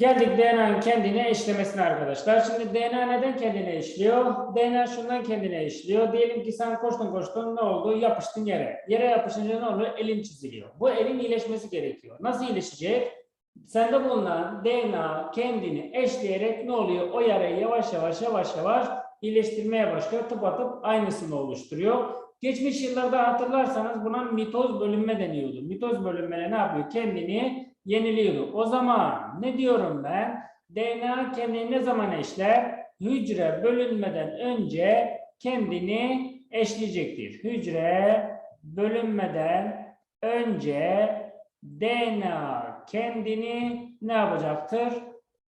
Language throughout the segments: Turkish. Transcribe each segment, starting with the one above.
Geldik DNA'nın kendine eşlemesine arkadaşlar. Şimdi DNA neden kendine eşliyor? DNA şundan kendine eşliyor. Diyelim ki sen koştun koştun ne oldu? Yapıştın yere. Yere yapışınca ne oluyor? Elin çiziliyor. Bu elin iyileşmesi gerekiyor. Nasıl iyileşecek? Sende bulunan DNA kendini eşleyerek ne oluyor? O yarayı yavaş yavaş yavaş yavaş iyileştirmeye başlıyor. Tıpatıp aynısını oluşturuyor. Geçmiş yıllarda hatırlarsanız buna mitoz bölünme deniyordu. Mitoz bölünme ne yapıyor? Kendini yeniliyordu. O zaman ne diyorum ben? DNA kendini ne zaman eşler? Hücre bölünmeden önce kendini eşleyecektir. Hücre bölünmeden önce DNA kendini ne yapacaktır?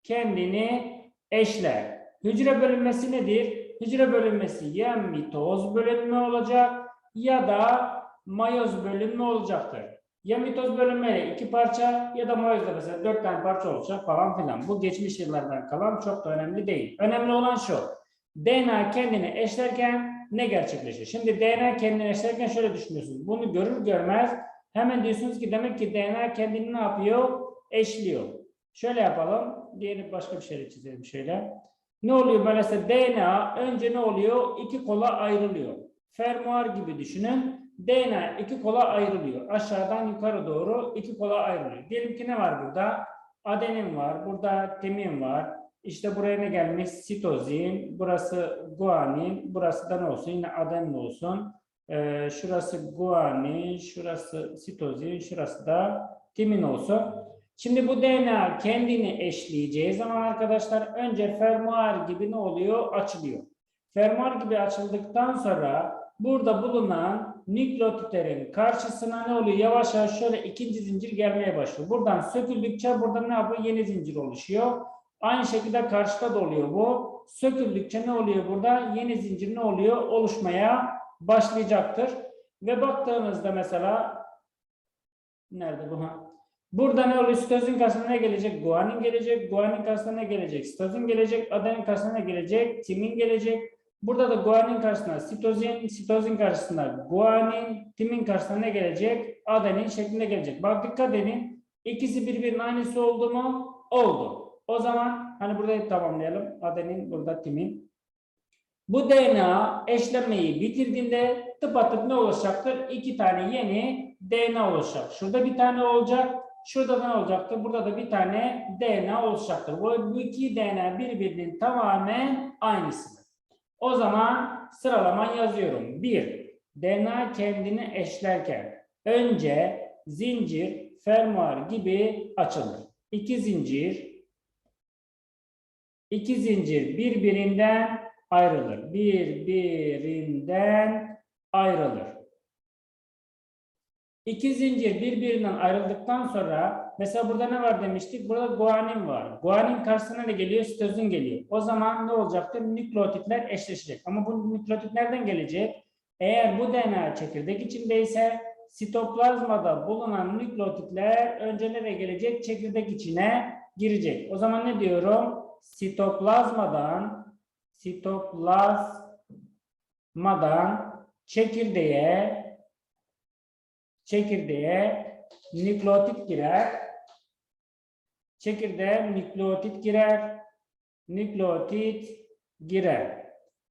Kendini eşler. Hücre bölünmesi nedir? Hücre bölünmesi ya mitoz bölünme olacak ya da mayoz bölünme olacaktır. Ya mitoz bölünmeyle iki parça ya da mayozda mesela dört tane parça olacak falan filan. Bu geçmiş yıllardan kalan çok da önemli değil. Önemli olan şu. DNA kendini eşlerken ne gerçekleşir? Şimdi DNA kendini eşlerken şöyle düşünüyorsunuz. Bunu görür görmez hemen diyorsunuz ki demek ki DNA kendini ne yapıyor? Eşliyor. Şöyle yapalım. Diğeri başka bir şeyle çizelim şöyle. Ne oluyor mesela DNA önce ne oluyor? İki kola ayrılıyor. Fermuar gibi düşünün. DNA iki kola ayrılıyor. Aşağıdan yukarı doğru iki kola ayrılıyor. Diyelim ki ne var burada? Adenin var. Burada timin var. İşte buraya ne gelmiş? Sitozin. Burası guanin. Burası da ne olsun? Yine adenin olsun. Ee, şurası guanin. Şurası sitozin. Şurası da timin olsun. Şimdi bu DNA kendini eşleyeceği zaman arkadaşlar önce fermuar gibi ne oluyor? Açılıyor. Fermuar gibi açıldıktan sonra burada bulunan nükleotitlerin karşısına ne oluyor? Yavaş yavaş şöyle ikinci zincir gelmeye başlıyor. Buradan söküldükçe burada ne yapıyor? Yeni zincir oluşuyor. Aynı şekilde karşıda da oluyor bu. Söküldükçe ne oluyor burada? Yeni zincir ne oluyor? Oluşmaya başlayacaktır. Ve baktığınızda mesela nerede bu? Burada ne oluyor? Sitozin karşısına ne gelecek? Guanin gelecek. Guanin karşısına ne gelecek? Sitozin gelecek. Adenin karşısına ne gelecek? Timin gelecek. Burada da guanin karşısına sitozin, sitozin karşısına guanin, timin karşısına ne gelecek? Adenin şeklinde gelecek. Bak dikkat edin. İkisi birbirinin aynısı oldu mu? Oldu. O zaman hani burada tamamlayalım. Adenin burada timin. Bu DNA eşlemeyi bitirdiğinde tıpatıp ne oluşacaktır? İki tane yeni DNA oluşacak. Şurada bir tane olacak. Şurada ne olacaktır? Burada da bir tane DNA oluşacaktır. Bu, iki DNA birbirinin tamamen aynısıdır. O zaman sıralaman yazıyorum. 1. DNA kendini eşlerken önce zincir, fermuar gibi açılır. 2 zincir, iki zincir birbirinden ayrılır. Birbirinden ayrılır. İki zincir birbirinden ayrıldıktan sonra mesela burada ne var demiştik? Burada guanin var. Guanin karşısına ne geliyor? Sitozin geliyor. O zaman ne olacaktır? Nükleotitler eşleşecek. Ama bu nükleotit nereden gelecek? Eğer bu DNA çekirdek içindeyse sitoplazmada bulunan nükleotitler önce nereye gelecek? Çekirdek içine girecek. O zaman ne diyorum? Sitoplazmadan sitoplazmadan çekirdeğe çekirdeğe nükleotit girer. Çekirdeğe nükleotit girer. Nükleotit girer.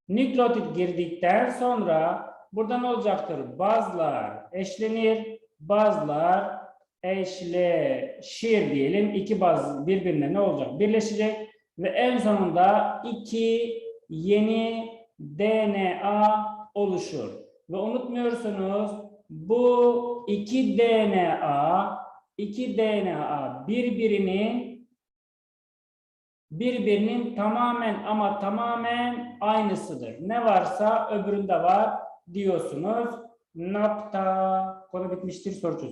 Nükleotit girdikten sonra burada ne olacaktır? Bazlar eşlenir. Bazlar eşleşir diyelim. İki baz birbirine ne olacak? Birleşecek ve en sonunda iki yeni DNA oluşur. Ve unutmuyorsunuz bu iki DNA iki DNA birbirinin birbirinin tamamen ama tamamen aynısıdır. Ne varsa öbüründe var diyorsunuz. Napta konu bitmiştir soru çözün.